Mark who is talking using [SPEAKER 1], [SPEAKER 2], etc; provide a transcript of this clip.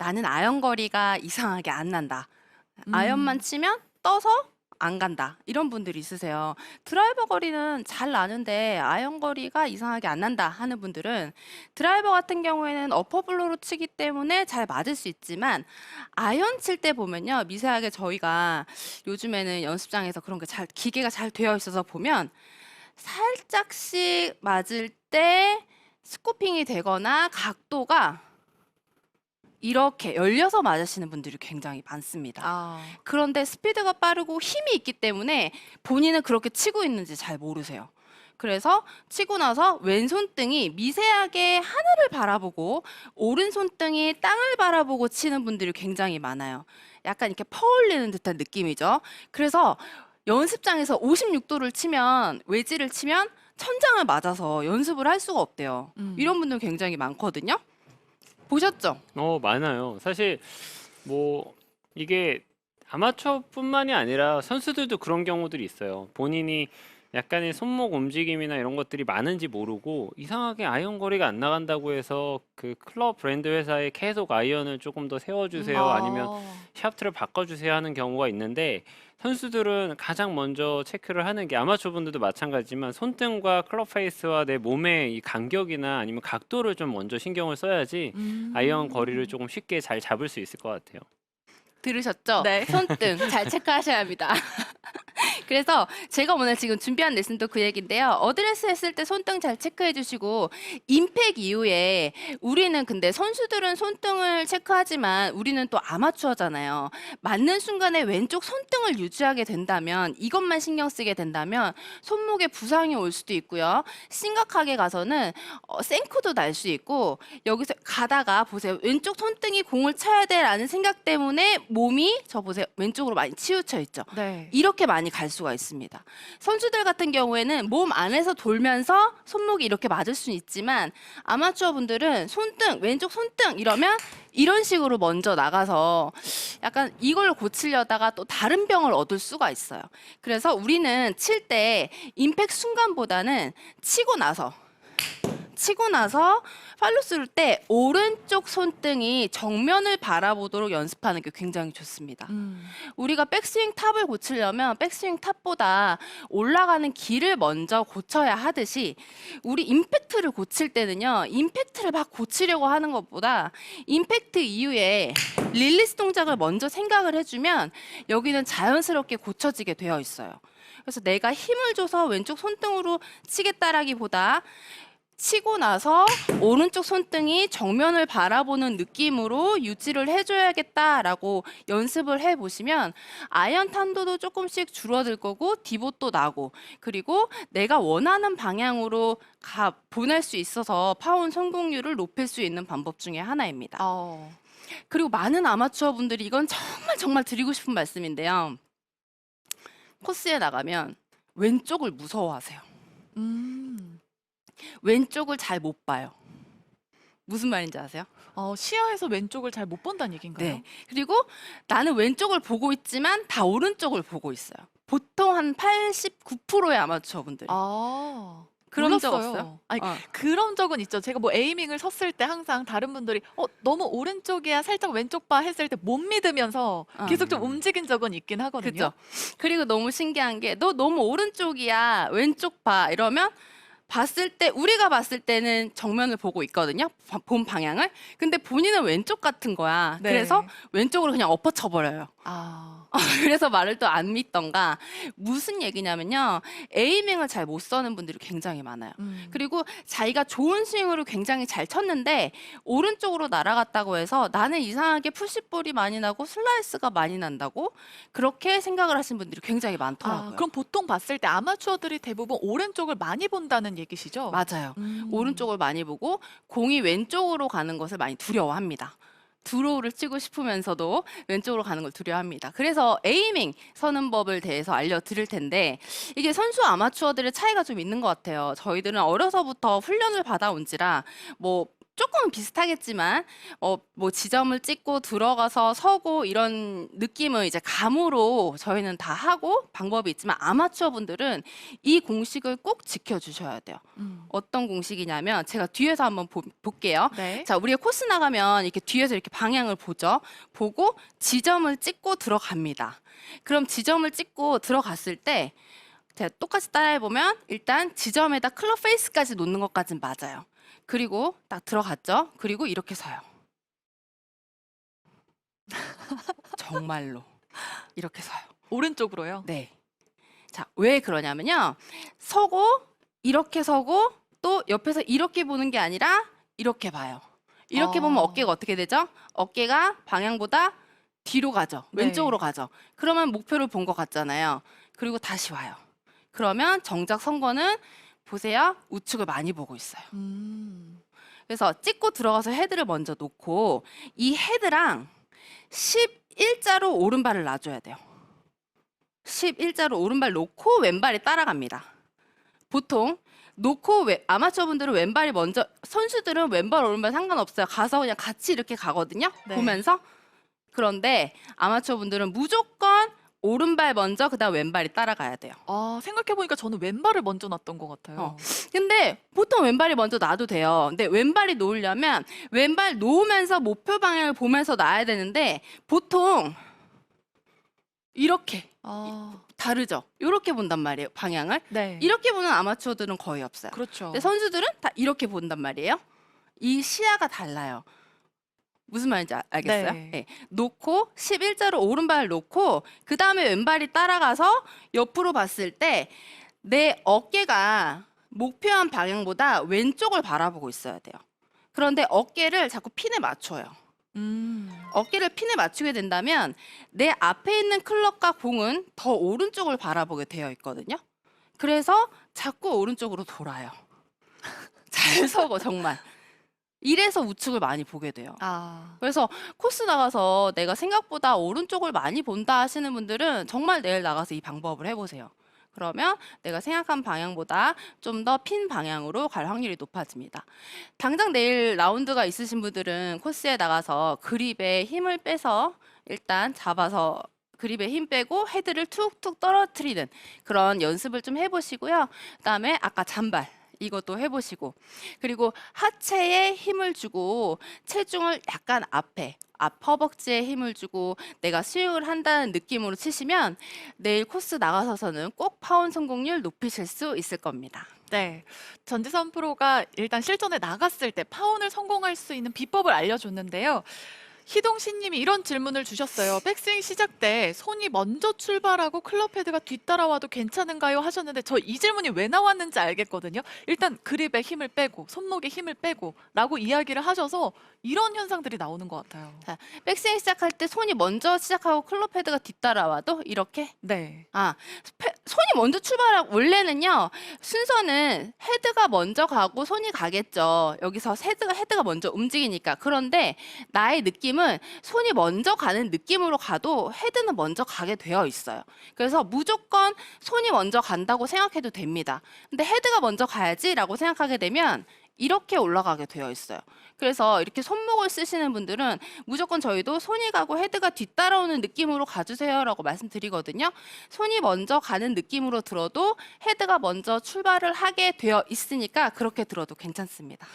[SPEAKER 1] 나는 아연 거리가 이상하게 안 난다. 아연만 치면 떠서 안 간다. 이런 분들이 있으세요. 드라이버 거리는 잘 나는데 아연 거리가 이상하게 안 난다 하는 분들은 드라이버 같은 경우에는 어퍼블로로 치기 때문에 잘 맞을 수 있지만 아연 칠 때 보면요. 미세하게 저희가 요즘에는 연습장에서 그런 게 잘 기계가 잘 되어 있어서 보면 살짝씩 맞을 때 스코핑이 되거나 각도가 이렇게 열려서 맞으시는 분들이 굉장히 많습니다.
[SPEAKER 2] 아,
[SPEAKER 1] 그런데 스피드가 빠르고 힘이 있기 때문에 본인은 그렇게 치고 있는지 잘 모르세요. 그래서 치고 나서 왼손등이 미세하게 하늘을 바라보고 오른손등이 땅을 바라보고 치는 분들이 굉장히 많아요. 약간 이렇게 퍼올리는 듯한 느낌이죠. 그래서 연습장에서 56도를 치면 외지를 치면 천장을 맞아서 연습을 할 수가 없대요.
[SPEAKER 2] 음.
[SPEAKER 1] 이런 분들 굉장히 많거든요. 보셨죠?
[SPEAKER 3] 어 많아요. 사실 뭐 이게 아마추어뿐만이 아니라 선수들도 그런 경우들이 있어요. 본인이 약간의 손목 움직임이나 이런 것들이 많은지 모르고 이상하게 아이언 거리가 안 나간다고 해서 그 클럽 브랜드 회사에 계속 아이언을 조금 더 세워주세요
[SPEAKER 2] 아.
[SPEAKER 3] 아니면 샤프트를 바꿔주세요 하는 경우가 있는데 선수들은 가장 먼저 체크를 하는 게 아마추어 분들도 마찬가지지만 손등과 클럽 페이스와 내 몸의 이 간격이나 아니면 각도를 좀 먼저 신경을 써야지
[SPEAKER 2] 음.
[SPEAKER 3] 아이언 거리를 조금 쉽게 잘 잡을 수 있을 것 같아요.
[SPEAKER 1] 들으셨죠?
[SPEAKER 2] 네.
[SPEAKER 1] 손등 잘 체크하셔야 합니다. 그래서 제가 오늘 지금 준비한 레슨도 그 얘기인데요. 어드레스 했을 때 손등 잘 체크해 주시고 임팩 이후에 우리는 근데 선수들은 손등을 체크하지만 우리는 또 아마추어잖아요. 맞는 순간에 왼쪽 손등을 유지하게 된다면 이것만 신경 쓰게 된다면 손목에 부상이 올 수도 있고요. 심각하게 가서는 어, 생크도 날 수 있고 여기서 가다가 보세요. 왼쪽 손등이 공을 쳐야 돼라는 생각 때문에 몸이 저 보세요. 왼쪽으로 많이 치우쳐 있죠.
[SPEAKER 2] 네.
[SPEAKER 1] 이렇게 많이 갈수 가 있습니다. 선수들 같은 경우에는 몸 안에서 돌면서 손목이 이렇게 맞을 수는 있지만 아마추어 분들은 손등, 왼쪽 손등 이러면 이런 식으로 먼저 나가서 약간 이걸 고치려다가 또 다른 병을 얻을 수가 있어요. 그래서 우리는 칠 때 임팩 순간보다는 치고 나서 치고 나서 팔로스를 때 오른쪽 손등이 정면을 바라보도록 연습하는 게 굉장히 좋습니다.
[SPEAKER 2] 음.
[SPEAKER 1] 우리가 백스윙 탑을 고치려면 백스윙 탑보다 올라가는 길을 먼저 고쳐야 하듯이 우리 임팩트를 고칠 때는요 임팩트를 막 고치려고 하는 것보다 임팩트 이후에 릴리스 동작을 먼저 생각을 해주면 여기는 자연스럽게 고쳐지게 되어 있어요. 그래서 내가 힘을 줘서 왼쪽 손등으로 치겠다라기보다 치고 나서 오른쪽 손등이 정면을 바라보는 느낌으로 유지를 해줘야겠다라고 연습을 해보시면 아이언 탄도도 조금씩 줄어들 거고 디봇도 나고 그리고 내가 원하는 방향으로 가 보낼 수 있어서 파운 성공률을 높일 수 있는 방법 중에 하나입니다.
[SPEAKER 2] 어.
[SPEAKER 1] 그리고 많은 아마추어 분들이 이건 정말 정말 드리고 싶은 말씀인데요. 코스에 나가면 왼쪽을 무서워하세요.
[SPEAKER 2] 음.
[SPEAKER 1] 왼쪽을 잘 못 봐요. 무슨 말인지 아세요?
[SPEAKER 2] 어, 시야에서 왼쪽을 잘 못 본다는 얘기인가요?
[SPEAKER 1] 네. 그리고 나는 왼쪽을 보고 있지만 다 오른쪽을 보고 있어요. 보통 한 89%의 아마추어 분들이.
[SPEAKER 2] 아.
[SPEAKER 1] 그런 적
[SPEAKER 2] 몰랐어요.
[SPEAKER 1] 없어요?
[SPEAKER 2] 아니,
[SPEAKER 1] 어.
[SPEAKER 2] 그런 적은 있죠. 제가 뭐 에이밍을 섰을 때 항상 다른 분들이 어 너무 오른쪽이야 살짝 왼쪽 봐 했을 때 못 믿으면서
[SPEAKER 1] 어.
[SPEAKER 2] 계속 좀 움직인 적은 있긴 하거든요.
[SPEAKER 1] 그죠? 그리고 너무 신기한 게 너 너무 오른쪽이야 왼쪽 봐 이러면 봤을 때 우리가 봤을 때는 정면을 보고 있거든요 바- 본 방향을 근데 본인은 왼쪽 같은 거야
[SPEAKER 2] 네.
[SPEAKER 1] 그래서 왼쪽으로 그냥 엎어쳐 버려요
[SPEAKER 2] 아.
[SPEAKER 1] 그래서 말을 또 안 믿던가 무슨 얘기냐면요 에이밍을 잘 못 써는 분들이 굉장히 많아요
[SPEAKER 2] 음.
[SPEAKER 1] 그리고 자기가 좋은 스윙으로 굉장히 잘 쳤는데 오른쪽으로 날아갔다고 해서 나는 이상하게 푸시볼이 많이 나고 슬라이스가 많이 난다고 그렇게 생각을 하시는 분들이 굉장히 많더라고요.
[SPEAKER 2] 아, 그럼 보통 봤을 때 아마추어들이 대부분 오른쪽을 많이 본다는 얘기시죠?
[SPEAKER 1] 맞아요.
[SPEAKER 2] 음.
[SPEAKER 1] 오른쪽을 많이 보고 공이 왼쪽으로 가는 것을 많이 두려워합니다. 드로우를 치고 싶으면서도 왼쪽으로 가는 걸 두려워합니다. 그래서 에이밍 서는 법을 대해서 알려드릴 텐데 이게 선수 아마추어들의 차이가 좀 있는 것 같아요. 저희들은 어려서부터 훈련을 받아온지라 뭐 조금은 비슷하겠지만 어, 뭐 지점을 찍고 들어가서 서고 이런 느낌을 이제 감으로 저희는 다 하고 방법이 있지만 아마추어 분들은 이 공식을 꼭 지켜주셔야 돼요.
[SPEAKER 2] 음.
[SPEAKER 1] 어떤 공식이냐면 제가 뒤에서 한번 보- 볼게요.
[SPEAKER 2] 네.
[SPEAKER 1] 자, 우리가 코스 나가면 이렇게 뒤에서 이렇게 방향을 보죠. 보고 지점을 찍고 들어갑니다. 그럼 지점을 찍고 들어갔을 때 제가 똑같이 따라해 보면 일단 지점에다 클럽 페이스까지 놓는 것까진 맞아요. 그리고 딱 들어갔죠. 그리고 이렇게 서요. 정말로 이렇게 서요.
[SPEAKER 2] 오른쪽으로요.
[SPEAKER 1] 네. 자, 왜 그러냐면요. 서고 이렇게 서고 또 옆에서 이렇게 보는 게 아니라 이렇게 봐요. 이렇게
[SPEAKER 2] 어.
[SPEAKER 1] 보면 어깨가 어떻게 되죠? 어깨가 방향보다 뒤로 가죠.
[SPEAKER 2] 네.
[SPEAKER 1] 왼쪽으로 가죠. 그러면 목표를 본 것 같잖아요. 그리고 다시 와요. 그러면 정작 선 거는 보세요. 우측을 많이 보고 있어요.
[SPEAKER 2] 음.
[SPEAKER 1] 그래서 찍고 들어가서 헤드를 먼저 놓고 이 헤드랑 11자로 오른발을 놔줘야 돼요. 11자로 오른발 놓고 왼발이 따라갑니다. 보통 놓고 웨- 아마추어 분들은 왼발이 먼저 선수들은 왼발 오른발 상관없어요. 가서 그냥 같이 이렇게 가거든요.
[SPEAKER 2] 네.
[SPEAKER 1] 보면서 그런데 아마추어 분들은 무조건 오른발 먼저 그다음 왼발이 따라가야 돼요.
[SPEAKER 2] 아 생각해 보니까 저는 왼발을 먼저 놨던 것 같아요.
[SPEAKER 1] 어. 근데 보통 왼발이 먼저 놔도 돼요. 근데 왼발이 놓으려면 왼발 놓으면서 목표 방향을 보면서 놔야 되는데 보통 이렇게
[SPEAKER 2] 아,
[SPEAKER 1] 다르죠. 이렇게 본단 말이에요. 방향을
[SPEAKER 2] 네.
[SPEAKER 1] 이렇게 보는 아마추어들은 거의 없어요.
[SPEAKER 2] 그렇죠.
[SPEAKER 1] 근데 선수들은 다 이렇게 본단 말이에요. 이 시야가 달라요. 무슨 말인지 아- 알겠어요?
[SPEAKER 2] 네.
[SPEAKER 1] 네. 놓고 11자로 오른발을 놓고 그 다음에 왼발이 따라가서 옆으로 봤을 때 내 어깨가 목표한 방향보다 왼쪽을 바라보고 있어야 돼요. 그런데 어깨를 자꾸 핀에 맞춰요.
[SPEAKER 2] 음.
[SPEAKER 1] 어깨를 핀에 맞추게 된다면 내 앞에 있는 클럽과 공은 더 오른쪽을 바라보게 되어 있거든요. 그래서 자꾸 오른쪽으로 돌아요. 잘 서고 정말. 이래서 우측을 많이 보게 돼요.
[SPEAKER 2] 아.
[SPEAKER 1] 그래서 코스 나가서 내가 생각보다 오른쪽을 많이 본다 하시는 분들은 정말 내일 나가서 이 방법을 해보세요. 그러면 내가 생각한 방향보다 좀 더 핀 방향으로 갈 확률이 높아집니다. 당장 내일 라운드가 있으신 분들은 코스에 나가서 그립에 힘을 빼서 일단 잡아서 그립에 힘 빼고 헤드를 툭툭 떨어뜨리는 그런 연습을 좀 해보시고요. 그다음에 아까 잔발 이것도 해보시고 그리고 하체에 힘을 주고 체중을 약간 앞에 앞 허벅지에 힘을 주고 내가 스윙을 한다는 느낌으로 치시면 내일 코스 나가서서는 꼭 파운 성공률 높이실 수 있을 겁니다.
[SPEAKER 2] 네. 전지선 프로가 일단 실전에 나갔을 때 파운을 성공할 수 있는 비법을 알려줬는데요. 희동씨 님이 이런 질문을 주셨어요. 백스윙 시작 때 손이 먼저 출발하고 클럽 헤드가 뒤따라와도 괜찮은가요? 하셨는데 저 이 질문이 왜 나왔는지 알겠거든요. 일단 그립에 힘을 빼고 손목에 힘을 빼고 라고 이야기를 하셔서 이런 현상들이 나오는 것 같아요.
[SPEAKER 1] 백스윙 시작할 때 손이 먼저 시작하고 클럽 헤드가 뒤따라와도 이렇게
[SPEAKER 2] 네.
[SPEAKER 1] 아, 페- 손이 먼저 출발하고 원래는요 순서는 헤드가 먼저 가고 손이 가겠죠. 여기서 헤드가 헤드가 먼저 움직이니까. 그런데 나의 느낌 은 손이 먼저 가는 느낌으로 가도 헤드는 먼저 가게 되어 있어요. 그래서 무조건 손이 먼저 간다고 생각해도 됩니다. 근데 헤드가 먼저 가야지라고 생각하게 되면 이렇게 올라가게 되어 있어요. 그래서 이렇게 손목을 쓰시는 분들은 무조건 저희도 손이 가고 헤드가 뒤따라오는 느낌으로 가주세요라고 말씀드리거든요. 손이 먼저 가는 느낌으로 들어도 헤드가 먼저 출발을 하게 되어 있으니까 그렇게 들어도 괜찮습니다.